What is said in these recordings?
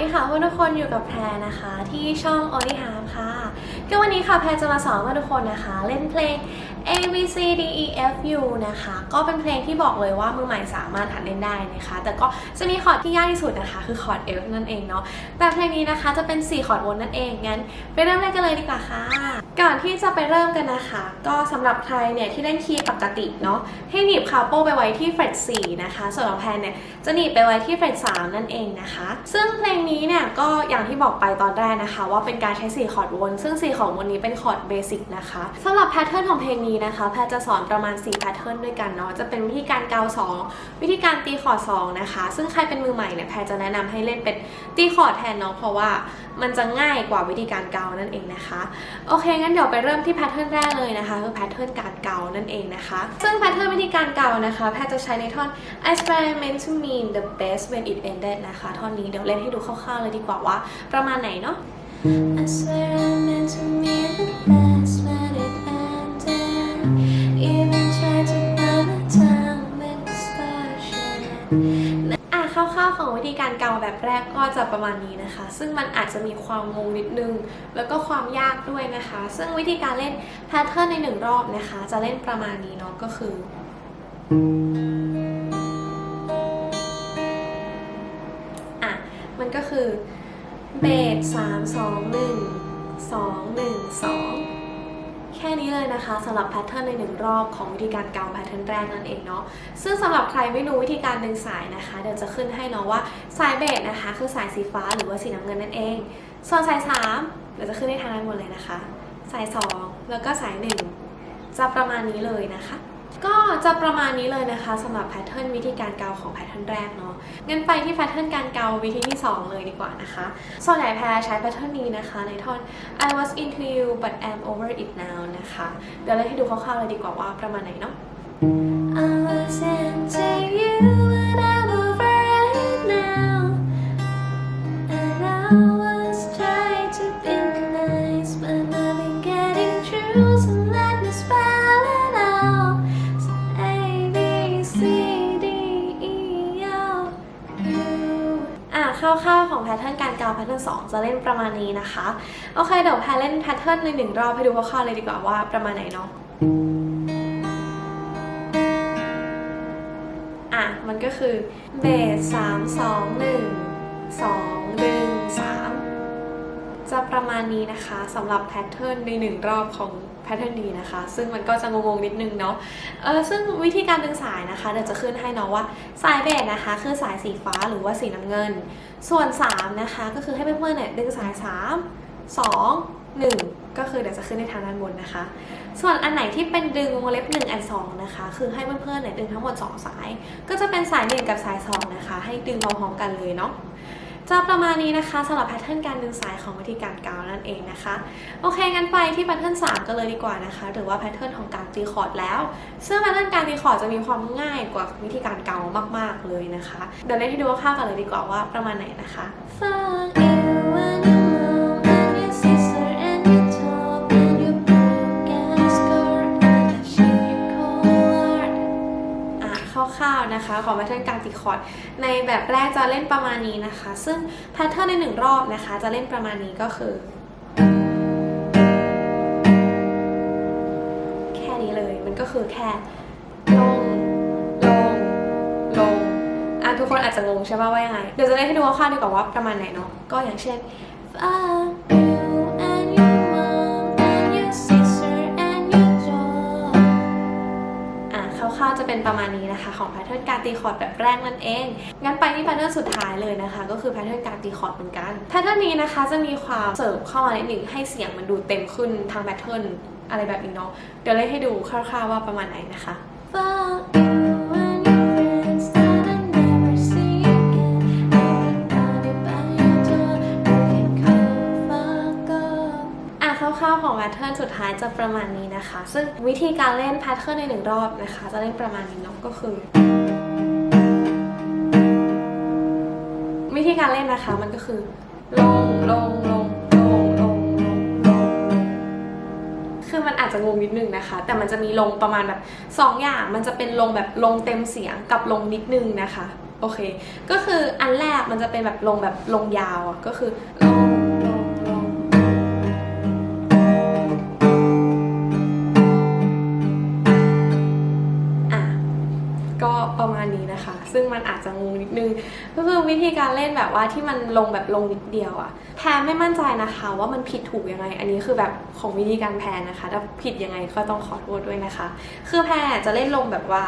ดีค่ะเพื่อนทุกคนอยู่กับแพรนะคะ ที่ช่อง Only Harm ค่ะ ก็วันนี้ค่ะแพรจะมาสอนเพื่อนทุกคนนะคะ เล่นเพลง A B C D E F U นะคะ ก็เป็นเพลงที่บอกเลยว่ามือใหม่สามารถหัดเล่นได้นะคะ แต่ก็จะมีคอร์ดที่ยากที่สุดนะคะ คือคอร์ด F นั่นเองเนาะ แต่เพลงนี้นะคะจะเป็น 4 คอร์ดวนนั่นเอง งั้นไปเริ่มเล่นกันเลยดีกว่าค่ะ ก่อนที่จะไปเริ่มกันนะคะ ก็สำหรับใครเนี่ยที่เล่นคีย์ปกติเนาะ ให้หนีบคาโปไปไว้ที่เฟรต4นะคะ ส่วนของแพรเนี่ยจะหนีบไปไว้ที่เฟรต3นั่นเองนะคะ ซึ่งเพลงนี้เนี่ยก็อย่างที่บอกไปตอนแรกนะคะ ว่าเป็นการใช้ 4 คอร์ดวน ซึ่ง 4 คอร์ดวนนี้เป็นคอร์ดเบสิกนะคะสำหรับแพทเทิร์นของเพลงนี้นะคะแพทจะสอนประมาณ 4 แพทเทิร์นด้วยกันเนาะจะเป็นวิธีการเกา2วิธีการตีคอร์ด2นะคะ ซึ่งใครเป็นมือใหม่เนี่ยแพทจะแนะนำให้เล่นเป็นตีคอร์ดแทนเนาะเพราะว่ามันจะง่ายกว่าวิธีการเกานั่นเองนะคะโอเคงั้นเดี๋ยวไปเริ่มที่แพทเทิร์นแรกเลยนะคะคือแพทเทิร์นการเกานั่นเองนะคะซึ่งแพทเทิร์นวิธีการเกานะคะแพทจะใช้ในท่อน I experiment to mean the best when it ended นะคะท่อนนี้เดี๋ยวเล่นให้ดูคร่าวๆเลยดีกว่าว่าประมาณไหนเนาะ I swear I meant to mean the best ร่าวๆของวิธีการเกาแบบแรกก็จะประมาณนี้นะคะ ซึ่งมันอาจจะมีความงงนิดนึง แล้วก็ความยากด้วยนะคะ ซึ่งวิธีการเล่นแพทเทิร์นในหนึ่งรอบนะคะ จะเล่นประมาณนี้เนาะก็คือ อะ มันก็คือเบสสามสองหนึ่งสองหนึ่งสอง แค่นี้เลยนะคะสำหรับแพทเทิร์นในหนึ่งรอบของวิธีการเกาแพทเทิร์นแรกนั่นเองเนาะซึ่งสำหรับใครไม่รู้วิธีการดึงสายนะคะ เดี๋ยวจะขึ้นให้เนาะว่าสายเบสนะคะ คือสายสีฟ้าหรือว่าสีน้ำเงินนั่นเอง ส่วนสายสามเดี๋ยวจะขึ้นให้ทางด้านบนเลยนะคะ สายสองแล้วก็สายหนึ่งจะประมาณนี้เลยนะคะ ก็จะประมาณนี้เลยนะคะสำหรับแพทเทิร์นวิธีการเกาของแพทเทิร์นแรกเนาะงั้นไปที่แพทเทิร์นการเกาวิธีที่ 2 เลยดีกว่านะคะส่วนใหญ่แพรใช้แพทเทิร์นนี้นะคะ ในท่อน I was into you but am over it now นะคะ เดี๋ยวเราให้ดูคร่าวๆเลยดีกว่าว่าประมาณไหนเนาะ I was into you but ร่าวๆของแพทเทิร์นการเกาแพทเทิร์น2จะเล่นประมาณนี้นะคะ โอเค เดี๋ยวแพทเล่นแพทเทิร์นในหนึ่งรอบให้ดูคร่าวๆเลยดีกว่าว่าประมาณไหนเนาะอะ มันก็คือเบสสามสองหนึ่งสอง จะประมาณนี้นะคะสำหรับแพทเทิร์นในหนึ่งรอบของแพทเทิร์นนี้นะคะ ซึ่งมันก็จะงงๆนิดนึงเนาะเออซึ่งวิธีการดึงสายนะคะเดี๋ยวจะขึ้นให้เนาะว่าสายเบสนะคะ คือสายสีฟ้าหรือว่าสีน้ำเงิน ส่วน 3 นะคะ ก็คือให้เพื่อนๆเนี่ยดึงสาย 3 2 1 ก็คือเดี๋ยวจะขึ้นในทางด้านบนนะคะ ส่วนอันไหนที่เป็นดึงวงเล็บ1อัน2นะคะ คือให้เพื่อนๆเนี่ยดึงทั้งหมด 2 สาย ก็จะเป็นสาย 1 กับสาย 2 นะคะ ให้ดึงพร้อมๆกันเลยเนาะ จะประมาณนี้นะคะสำหรับแพทเทิร์นการดึงสายของวิธีการเกานั่นเองนะคะ โอเคงั้นไปที่แพทเทิร์น3กันเลยดีกว่านะคะ หรือว่าแพทเทิร์นของการตีคอร์ดแล้ว ซึ่งแพทเทิร์นการตีคอร์ดจะมีความง่ายกว่าวิธีการเกามาก ๆเลยนะคะ เดี๋ยวเล่นให้ดูคร่าวๆกันเลยดีกว่าว่าประมาณไหนนะคะ Fuck you ร่าวๆนะคะของแพทเทิร์นการตีคอร์ดในแบบแรกจะเล่นประมาณนี้นะคะ ซึ่งแพทเทิร์นในหนึ่งรอบนะคะ จะเล่นประมาณนี้ก็คือ แค่นี้เลยมันก็คือแค่ลงลงลงอะทุกคนอาจจะงงใช่ป่ะว่ายังไง เดี๋ยวจะเล่นให้ดูคร่าวๆดีกว่าว่าประมาณไหนเนาะก็อย่างเช่น เป็นประมาณนี้นะคะ ของแพทเทิร์นการตีคอร์ดแบบแรกนั่นเอง งั้นไปที่แพทเทิร์นสุดท้ายเลยนะคะ ก็คือแพทเทิร์นการตีคอร์ดเหมือนกันแพทเทิร์นนี้นะคะจะมีความเสริมเข้ามาในหนึ่งให้เสียงมันดูเต็มขึ้นทางแพทเทิร์นอะไรแบบนี้เนาะเดี๋ยวเล่นให้ดูคร่าวๆว่าประมาณไหนนะคะาวๆของแพทเทิร์นสุดท้ายจะประมาณนี้นะคะ ซึ่งวิธีการเล่นแพทเทิร์นในหนึ่งรอบนะคะ จะเล่นประมาณนี้เนาะก็คือ วิธีการเล่นนะคะมันก็คือลงลงลงลงลงลงลงคือมันอาจจะงงนิดนึงนะคะ แต่มันจะมีลงประมาณแบบ2ออย่างมันจะเป็นลงแบบลงเต็มเสียงกับลงนิดนึงนะคะ โอเค ก็คืออันแรกมันจะเป็นแบบลงแบบลงยาวก็คือ นิดนึง ก็คือวิธีการเล่นแบบว่าที่มันลงแบบลงนิดเดียวอะแพรไม่มั่นใจนะคะ ว่ามันผิดถูกยังไง อันนี้คือแบบของวิธีการแพรนะคะ ถ้าผิดยังไงก็ต้องขอโทษด้วยนะคะ คือแพรจะเล่นลงแบบว่า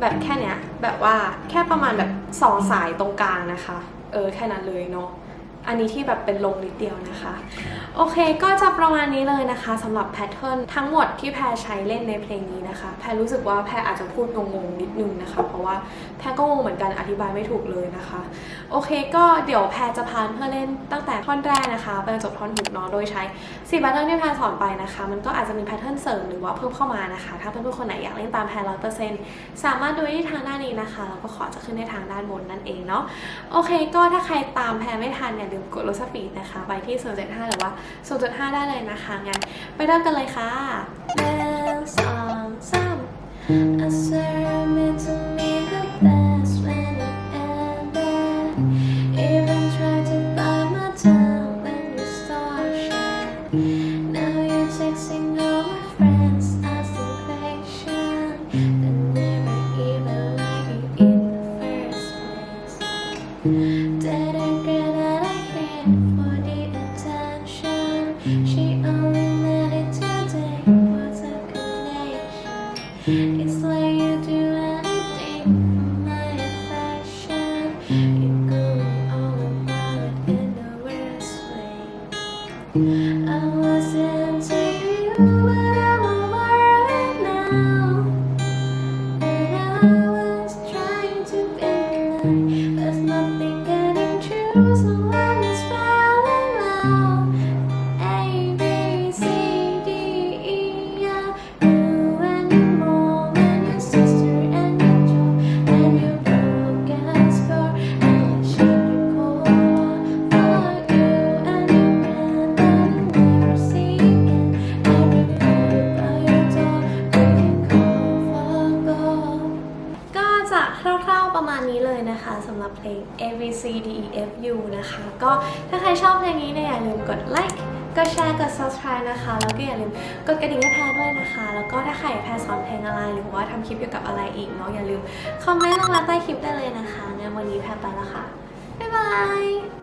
แบบแค่เนี้ยแบบว่าแค่ประมาณแบบสองสายตรงกลางนะคะ เออแค่นั้นเลยเนาะ อันนี้ที่แบบเป็นลงนิดเดียวนะคะ โอเคก็จะประมาณนี้เลยนะคะสำหรับแพทเทิร์นทั้งหมดที่แพรใช้เล่นในเพลงนี้นะคะ แพรรู้สึกว่าแพรอาจจะพูดงงๆนิดนึงนะคะ เพราะว่าแพรก็งงเหมือนกันอธิบายไม่ถูกเลยนะคะ โอเคก็เดี๋ยวแพรจะพานเพื่อเล่นตั้งแต่ท่อนแรกนะคะไปจบท่อนหุกเนาะโดยใช้สี่แพทเทิร์นที่แพรสอนไปนะคะ มันก็อาจจะมีแพทเทิร์นเสริมหรือว่าเพิ่มเข้ามานะคะ ถ้าเพื่อนๆคนไหนอยากเล่นตามแพรร้อยเปอร์เซ็นต์สามารถดูได้ที่ทางด้านนี้นะคะแล้วก็ขอจะขึ้นในทางด้านบนนั่นเองเนาะโอเค ก็ถ้าใครตามแพรไม่ทันอย่าลืกดลดสปีดนะคะ ไปที่ 0.5 หรือว่า 0.5 ได้เลยนะคะ งั้น ไปเริ่มกันเลยค่ะหนึ่งสองสาม I swear I meant to be the best สำหรับเพลง A B C D E F U นะคะ ก็ถ้าใครชอบเพลงนี้เนี่ยอย่าลืมกดไลค์กดแชร์กด subscribe นะคะ แล้วก็อย่าลืมกดกระดิ่งให้แพรด้วยนะคะ แล้วก็ถ้าใครอยากแพรสอนเพลงอะไร หรือว่าทำคลิปเกี่ยวกับอะไรอีกเนาะอย่าลืมคอมเมนต์ลงมาใต้คลิปได้เลยนะคะงั้นวันนี้แพรไปแล้วค่ะ บ๊ายบาย